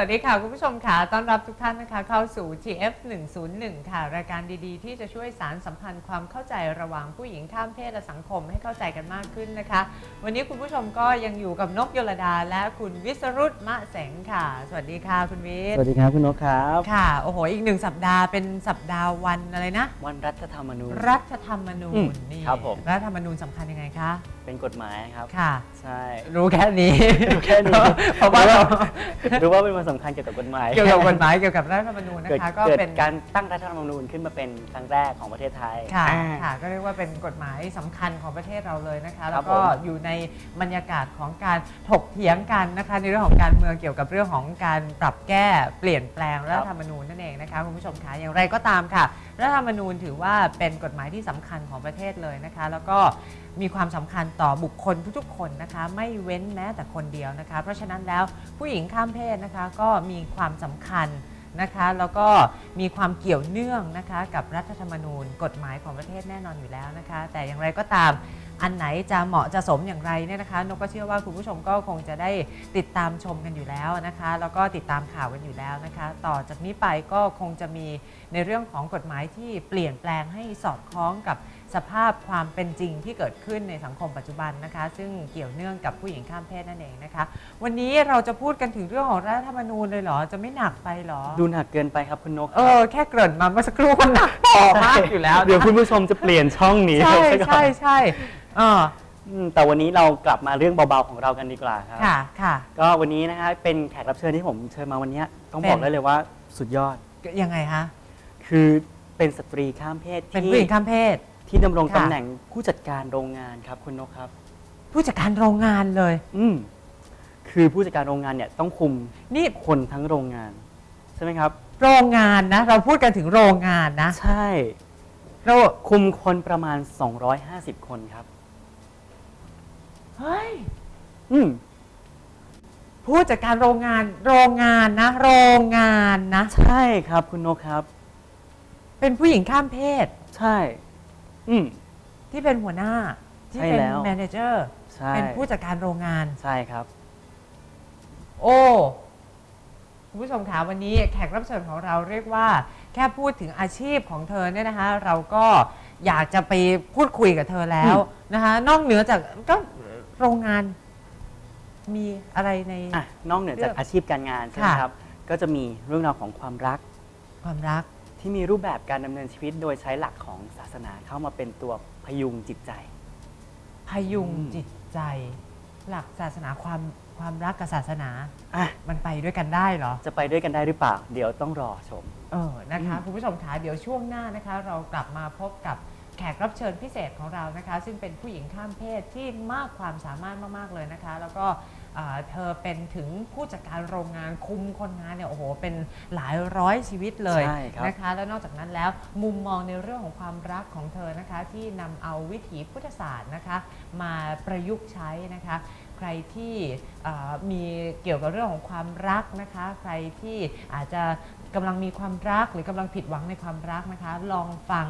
วัสดีค่ะ คุณผู้ชมค่ะ ต้อนรับทุกท่านนะคะ เข้าสู่ GF 101ค่ะ รายการดีๆ ที่จะช่วยสารสัมพันธ์ความเข้าใจระหว่างผู้หญิงข้ามเพศและสังคมให้เข้าใจกันมากขึ้นนะคะ วันนี้คุณผู้ชมก็ยังอยู่กับนกยลดา และคุณวิสรุตมะแสงค่ะ สวัสดีค่ะคุณวิสทวัสดีครับคุณนกครับค่ะโอ้โหอีกหนึ่งสัปดาห์เป็นสัปดาห์วันอะไรนะ วันรัฐธรรมนูญรัฐธรรมนูอืญมนี่ครับผมรัฐธรรมนูญสำคัญยังไงคะเป็นกฎหมายครับ ค่ะ ใช่รู้แค่นี้รู้แค่นี้เพราะว่าเราหรือว่าเป็นวันสำคัญเกี่ยวกับกฎหมาย เกี่ยวกับกฎหมายเกี่ยวกับรัฐธรรมนูญนะเกิดคะ ก็เกิดเป็นการตั้งรัฐธรรมนูญขึ้นมาเป็นครั้งแรกของประเทศไทยค่ะอ่า ค่ะ ก็เรียกว่าเป็นกฎหมายสำคัญของประเทศเราเลยนะคะครัแล้บวก็ผมอยู่ในบรรยากาศของการถกเถียงกันนะคะ ในเรื่องของการเมืองเกี่ยวกับเรื่องของการปรับแก้เปลี่ยนแปลงรัฐธรรมนูญนั่นเองนะคะคุณผู้ชมคะอย่างไรก็ตามค่ะรัฐธรรมนูญถือว่าเป็นกฎหมายที่สำคัญของประเทศเลยนะคะ แล้วก็มีความสำคัญต่อบุคคลทุกๆ คนนะคะ ไม่เว้นแม้แต่คนเดียวนะคะ เพราะฉะนั้นแล้วผู้หญิงข้ามเพศนะคะก็มีความสำคัญนะคะแล้วก็มีความเกี่ยวเนื่องนะคะกับรัฐธรรมนูญกฎหมายของประเทศแน่นอนอยู่แล้วนะคะ แต่อย่างไรก็ตามอันไหนจะเหมาะจะสมอย่างไรเนี่ยนะคะนกก็เชื่อว่าคุณผู้ชมก็คงจะได้ติดตามชมกันอยู่แล้วนะคะ แล้วก็ติดตามข่าวกันอยู่แล้วนะคะ ต่อจากนี้ไปก็คงจะมีในเรื่องของกฎหมายที่เปลี่ยนแปลงให้สอดคล้องกับ สภาพความเป็นจริงที่เกิดขึ้นในสังคมปัจจุบันนะคะ ซึ่งเกี่ยวเนื่องกับผู้หญิงข้ามเพศนั่นเองนะคะ วันนี้เราจะพูดกันถึงเรื่องของรัฐธรรมนูญเลยเหรอ จะไม่หนักไปเหรอ ดูหนักเกินไปครับคุณนกเออแค่เกริ่นมาเมื่อสักครู่ก็หนักพอมากอยู่แล้วนะเดี๋ยวคุณผู้ชมจะเปลี่ยนช่องหนี้ใช่ไปซะก่อนใช่ใช่เอออืมแต่วันนี้เรากลับมาเรื่องเบาๆของเรากันดีกว่าครับค่ะค่ะ ก็วันนี้นะฮะเป็นแขกรับเชิญที่ผมเชิญมาวันนี้ต้องเป็นบอกได้เลยว่าสุดยอดยังไงคะคือเป็นสตรีข้ามเพศเป็นที่ผู้หญิงข้ามเพศ ที่ดำรงค่ะ ตำแหน่งผู้จัดการโรงงานครับคุณนกครับ ผู้จัดการโรงงานเลย อืมคือผู้จัดการโรงงานเนี่ยต้องคุมนี่คนทั้งโรงงาน ใช่ไหมครับ โรงงานนะ เราพูดกันถึงโรงงานนะ ใช่เราคุมคนประมาณ 250 คนครับ เฮ้ย อืมผู้จัดการโรงงาน โรงงานนะ โรงงานนะ ใช่ครับคุณนกครับ เป็นผู้หญิงข้ามเพศ ใช่ อืม ที่เป็นหัวหน้า ที่ใช่เป็นแล้ว แมเนเจอร์ใช่เป็นผู้จัดการโรงงาน ใช่ครับ โอ้คุณผู้ชมคะวันนี้แขกรับเชิญของเราเรียกว่า แค่พูดถึงอาชีพของเธอเนี่ยนะคะ เราก็อยากจะไปพูดคุยกับเธอแล้วนะคะ นอกเหนือจากก็โรงงานมีอะไรใน อะนอกเหนือจากเรื่องอาชีพการงานใช่ไหมค่ะ ครับ ก็จะมีเรื่องราวของความรัก ความรัก ที่มีรูปแบบการดำเนินชีวิต โดยใช้หลักของศาสนาเข้ามาเป็นตัวพยุงจิตใจ พยุงอืมจิตใจ หลักศาสนาความความรักกับศาสนา อะ มันไปด้วยกันได้เหรอ จะไปด้วยกันได้หรือเปล่า เดี๋ยวต้องรอชม เออ นะคะอืมคุณผู้ชมคะเดี๋ยวช่วงหน้านะคะ เรากลับมาพบกับแขกรับเชิญพิเศษของเรานะคะ ซึ่งเป็นผู้หญิงข้ามเพศที่มากความสามารถมาก ๆ เลยนะคะ แล้วก็ เอ่อเธอเป็นถึงผู้จัดการโรงงานคุมคนงานเนี่ยโอ้โหเป็นหลายร้อยชีวิตเลยใช่ครับนะคะแล้วนอกจากนั้นแล้วมุมมองในเรื่องของความรักของเธอนะคะ ที่นำเอาวิถีพุทธศาสตร์นะคะมาประยุกต์ใช้นะคะใครที่เอ่อมีเกี่ยวกับเรื่องของความรักนะคะ ใครที่อาจจะ กำลังมีความรักหรือกำลังผิดหวังในความรักนะคะ ลองฟัง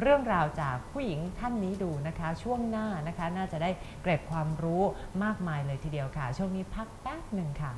เรื่องราวจากผู้หญิงท่านนี้ดูนะคะ ช่วงหน้านะคะ น่าจะได้เกร็ดความรู้มากมายเลยทีเดียวค่ะ ช่วงนี้พักแป๊บหนึ่งค่ะ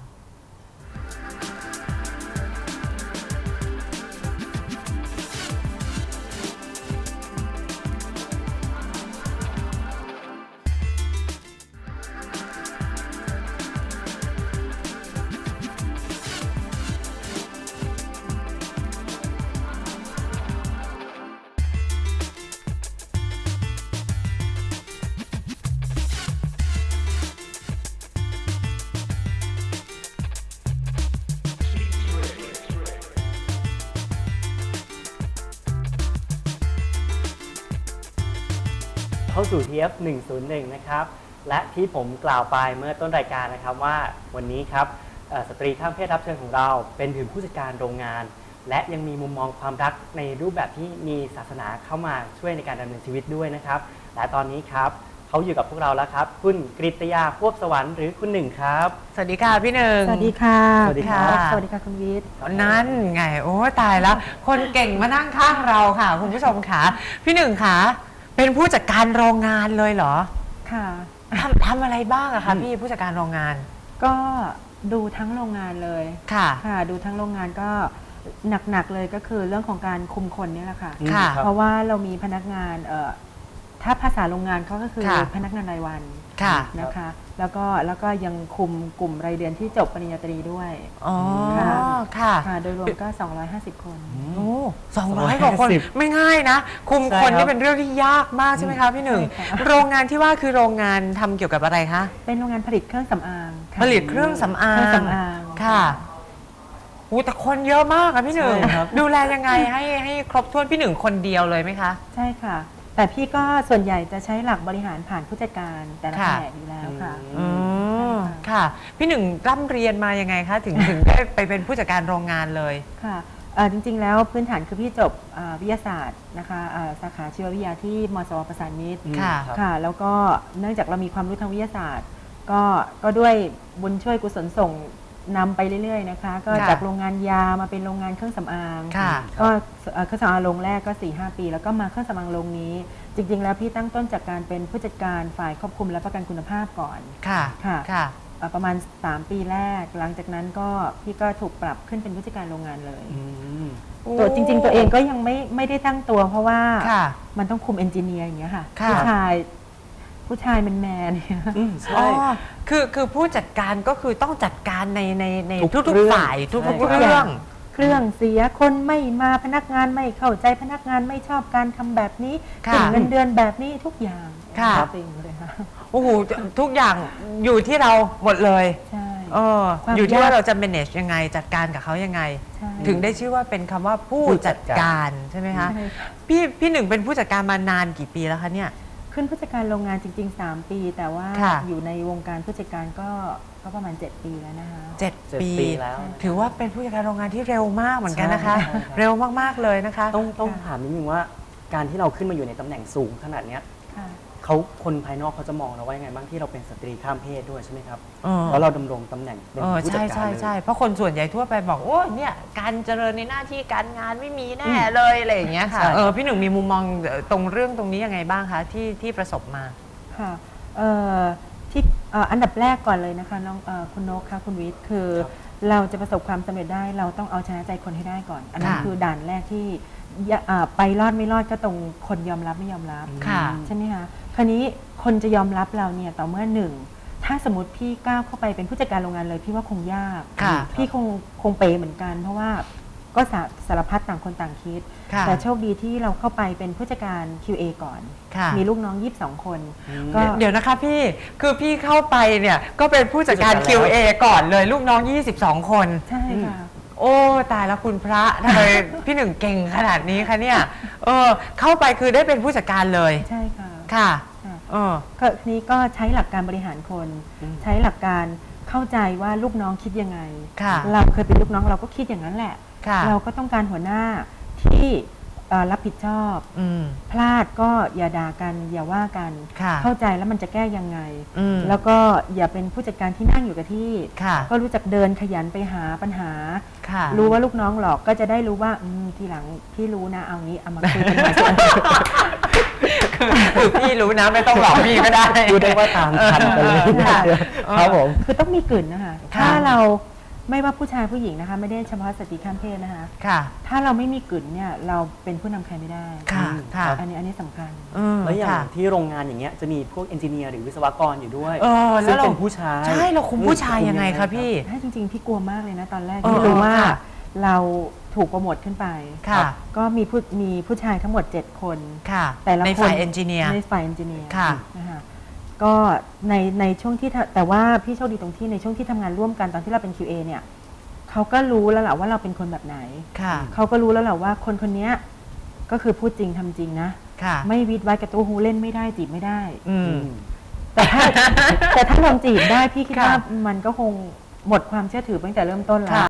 เข้าสู่ TF 101นะครับ และที่ผมกล่าวไปเมื่อต้นรายการนะครับว่าวันนี้ครับเอ่อสตรีข้ามเพศรับเชิญของเรา เป็นถึงผู้จัดการโรงงาน และยังมีมุมมองความรักในรูปแบบที่มีศาสนาเข้ามาช่วยในการดำเนินชีวิตด้วยนะครับ และตอนนี้ครับเขาอยู่กับพวกเราแล้วครับ คุณกริตยาควบสวรรค์หรือคุณหนึ่งครับ สวัสดีค่ะพี่หนึ่ง สวัสดีค่ะ สวัสดีครับค่ะสวัสดีค่ะคุณวิทย์นั่นไง โอ้ตายแล้ว คนเก่งมานั่งข้างเราค่ะ คุณผู้ชมค่ะ พี่หนึ่งค่ะ เป็นผู้จัดการโรงงานเลยเหรอค่ะ ทำทำอะไรบ้างอะคะพี่ผู้จัดการโรงงาน ก็ดูทั้งโรงงานเลย ค่ะ ค่ะ ดูทั้งโรงงานก็หนักๆเลยก็คือเรื่องของการคุมคนเนี่ยแหละค่ะอืมค่ะรับเพราะว่าเรามีพนักงานเอ่อ ถ้าภาษาโรงงานเขาก็คือค่ะพนักงานรายวันค่ะ นะคะ แล้วก็แล้วก็ยังคุมกลุ่มรายเดือนที่จบปริญญาตรีด้วยอ๋อ ค่ะ ค่ะค่ะโดยรวมก็ 250 คน โอ้สองร้อยกว่าคน250ไม่ง่ายนะ คุมใช่คนครันี่บเป็นเรื่องที่ยากมากใช่ไหมคะพี่หนึ่ง ใช่ค่ะ โรงงานที่ว่าคือโรงงานทำเกี่ยวกับอะไรคะ เป็นโรงงานผลิตเครื่องสำอางค่ะผลิตเครื่องสำอาง เครื่องสำอาง ค่ะอู้แต่คนเยอะมากอะพี่หนึ่ง ใช่ครับ ดูแลยังไงให้ให้ครบถ้วนพี่หนึ่งคนเดียวเลยไหมคะ ใช่ค่ะ แต่พี่ก็ส่วนใหญ่จะใช้หลักบริหารผ่านผู้จัดการแต่ละค่ะแผนกอยู่แล้วค่ะ อืมใช่ค่ะค่ะ พี่หนึ่งร่ำเรียนมายังไงคะ ถึงถึงได้ไปเป็นผู้จัดการโรงงานเลย ค่ะเอ่อจริงๆ แล้วพื้นฐานคือพี่จบอ่าวิทยาศาสตร์นะคะอ่าสาขาชีววิทยาที่มสวประสานมิตรอืมค่ะรับ ค่ะ แล้วก็เนื่องจากเรามีความรู้ทางวิทยาศาสตร์ ก็ก็ด้วยบุญช่วยกุศลส่ง นำไปเรื่อยๆนะคะ ก็ค่ะจากโรงงานยามาเป็นโรงงานเครื่องสำอางค่ะก็เอ่อเครื่องสำอางโรงแรกก็4ีหปี แล้วก็มาเครื่องสำอางโรงนี้ จริง ๆ แล้วพี่ตั้งต้นจากการเป็นผู้จัดการฝ่ายควบคุมและประกันคุณภาพก่อน ค่ะค่ะ ค่ะ เอ่อประมาณ 3 ปีแรก หลังจากนั้นก็พี่ก็ถูกปรับขึ้นเป็นผู้จัดการโรงงานเลยอืมตัวจริง ๆ ตัวเองก็ยังไม่ไม่ได้ตั้งตัว เพราะว่าค่ะ มันต้องคุมเอนจิเนียร์อย่างเงี้ยค่ะค่ะ ผู้ชาย ผู้ชายมันแมนๆเนี่ยอืมอ๋ใช่อคือคือผู้จัดการก็คือต้องจัดการในในในทุกทุกเรื่องๆฝ่ายทุกใช่ๆครับเรื่อง เครื่องเสียคนไม่มาพนักงานไม่เข้าใจพนักงานไม่ชอบการทำแบบนี้ค่ะถึงเงินเดือนแบบนี้ทุกอย่างค่ะ จริงเลยค่ะโอ้โหทุกอย่างอยู่ที่เราหมดเลยใช่ เออความอยู่ที่ว่ายาก เราจะ manage ยังไงจัดการกับเขายังไง ใช่ ถึงได้ชื่อว่าเป็นคำว่าผู้ผู้จัจัดดการการใช่ไหมคะ ใช่ค่ะ พี่พี่หนึ่งเป็นผู้จัดการมานานกี่ปีแล้วคะเนี่ย ขึ้นผู้จัดการโรงงานจริง ๆ 3 ปี แต่ว่าค่ะ อยู่ในวงการผู้จัดการก็ก็ประมาณ 7 ปีแล้วนะคะ เจ็ดเจ็ดปีปีแล้ว ถือว่าเป็นผู้จัดการโรงงานที่เร็วมากเหมือนกันนะคะ ใช่ครับ เร็วมากๆเลยนะคะ ต้องต้องค่ะถามนิดนึงว่าการที่เราขึ้นมาอยู่ในตำแหน่งสูงขนาดเนี้ยค่ะ เขาคนภายนอกเขาจะมองเราว่ายังไงบ้างที่เราเป็นสตรีข้ามเพศด้วยใช่ไหมครับเออแล้วเราดำรงตำแหน่งเป็นเออผู้จัดใช่การใช่เลยใช่เพราะคนส่วนใหญ่ทั่วไปบอก โอ้เนี่ยการเจริญในหน้าที่การงานไม่มีแน่เลยอะไรอย่างเงี้ยค่ะใช่ เออพี่หนึ่งมีมุมมองเอ่อตรงเรื่องตรงนี้ยังไงบ้างคะที่ที่ประสบมา ค่ะเอ่อที่เอ่ออันดับแรกก่อนเลยนะคะน้องเอ่อคุณนกค่ะคุณวิทย์คือ ครับเราจะประสบความสำเร็จได้เราต้องเอาชนะใจคนให้ได้ก่อน อันนั้นค่ะ คือด่านแรกที่ ยะอ่าไปรอดไม่รอดก็ตรงคนยอมรับไม่ยอมรับค่ะ ใช่ไหมคะคราวนี้คนจะยอมรับเราเนี่ยต่อเมื่อหนึ่งถ้าสมมติพี่ก้าวเข้าไปเป็นผู้จัดการโรงงานเลยพี่ว่าคงยากค่ะ พี่คงคงเปเหมือนกัน เพราะว่าก็สาสารพัดต่างคนต่างคิด ค่ะ แต่โชคดีที่เราเข้าไปเป็นผู้จัดการ QA ก่อน ค่ะ มีลูกน้อง 22 คนอืมก็ เดี๋ยวนะคะพี่คือพี่เข้าไปเนี่ยก็เป็นผู้จัดการ ผู้จัดการแล้ว QA ก่อนเลยลูกน้อง 22 คน ใช่ค่ะ โอ้ตายแล้วคุณพระทำไม พี่หนึ่งเก่งขนาดนี้คะเนี่ยเออ เข้าไปคือได้เป็นผู้จัดการเลย ใช่ค่ะค่ะค่ะเออ ก็ทีนี้ก็ใช้หลักการบริหารคน อืมใช้หลักการเข้าใจว่าลูกน้องคิดยังไง ค่ะเราเคยเป็นลูกน้องเราก็คิดอย่างนั้นแหละ ค่ะ เราก็ต้องการหัวหน้าที่เอ่อ รับผิดชอบอืมพลาดก็อย่าด่ากัน อย่าว่ากันค่ะเข้าใจแล้วมันจะแก้ยังไงอืมแล้วก็อย่าเป็นผู้จัดการที่นั่งอยู่กับที่ค่ะก็รู้จักเดินขยันไปหาปัญหาค่ะรู้ว่าลูกน้องหลอกก็จะได้รู้ว่าอืมทีหลังพี่รู้นะเอางี้เอามาคุยกันใหม่คือคือพี่รู้นะไม่ต้องหลอกพี่ก็ได้พูดได้ว่าตามทันกันเลยค่ะครับผมคือต้องมีกลิ่นนะคะค่ะถ้าเรา ไม่ว่าผู้ชายผู้หญิงนะคะ ไม่ได้เฉพาะสตรีข้ามเพศนะคะ ค่ะ ถ้าเราไม่มีกลิ่นเนี่ยเราเป็นผู้นำใครไม่ได้ค่ะอืมค่ะอันนี้อันนี้สำคัญ อืมแล้วอย่างค่ะ ที่โรงงานอย่างเงี้ยจะมีพวกเอนจิเนียร์หรือวิศวกรอยู่ด้วยเออแล้วซึ่งเรา เป็นผู้ชายใช่เราคุมผู้ชายยังไงคะพี่ ถ้าจริงๆ พี่กลัวมากเลยนะตอนแรกเออที่รู้ว่าค่ะเราถูกโปรโมทขึ้นไปค่ะ ก็มีผู้มีผู้ชายทั้งหมด 7 คน ค่ะแต่ละในคนฝ่ายเอนจิเนียร์ ในฝ่ายเอนจิเนียร์ค่ะ นะคะ ก็ในในช่วงที่ทำแต่ว่าพี่โชคดีตรงที่ในช่วงที่ทำงานร่วมกันตอนที่เราเป็น QA เนี่ยเขาก็รู้แล้วแหละว่าเราเป็นคนแบบไหนค่ะเขาก็รู้แล้วแหละว่าคนคนเนี้ยก็คือพูดจริงทำจริงนะค่ะไม่วิดไว้กับตัวหูเล่นไม่ได้จีบไม่ได้ อือืมมแต่ถ้าแต่ถ้าลองจีบได้พี่คิดค่ะว่ามันก็คงหมดความเชื่อถือตั้งแต่เริ่มต้นแล้วค่ะ